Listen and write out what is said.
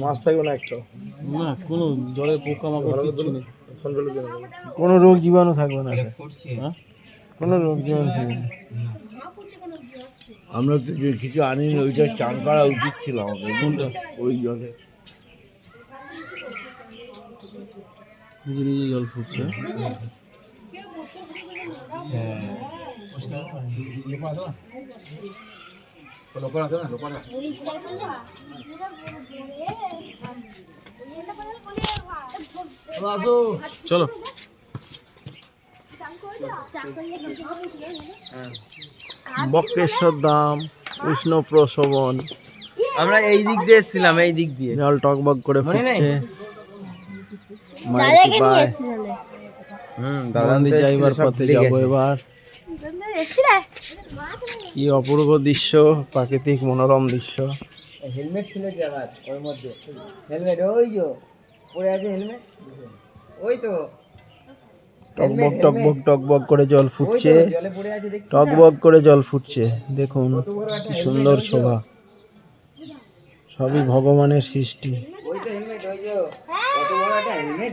মাছ থাকবে না একটা? না কোনো পোকা মাকড় কিচ্ছু নেই। কোনো রোগ জীবাণু থাকবে না। হ্যাঁ? কোনো রোগ জীবাণু থাকবে না। আমরা তো যে কিছু আনিনি ওইটা চান করা উচিত ছিল আমাদের। কোনটা? ওই জলে। নিজে নিজে জল ফুটছে। চলো। বক্রেশ্বর দাম কৃষ্ণ প্রসবন। আমরা এই দিক দিয়ে এসেছিলাম এই দিক দিয়ে। জল টকবক করে মনে নেই? ফুটছে। হুম যাইবার পথে যাব এবার। কি অপূর্ব দৃশ্য প্রাকৃতিক মনোরম দৃশ্য। হেলমেট ছিল জায়গার ওর মধ্যে। হেলমেট ওই যে পড়ে আছে হেলমেট? ওই তো। টকবক টকবক টকবক করে জল ফুটছে। টকবক করে জল ফুটছে দেখুন কি সুন্দর শোভা। সবই ভগবানের সৃষ্টি। ওই তো হেলমেট ওই যে কত বড় একটা হেলমেট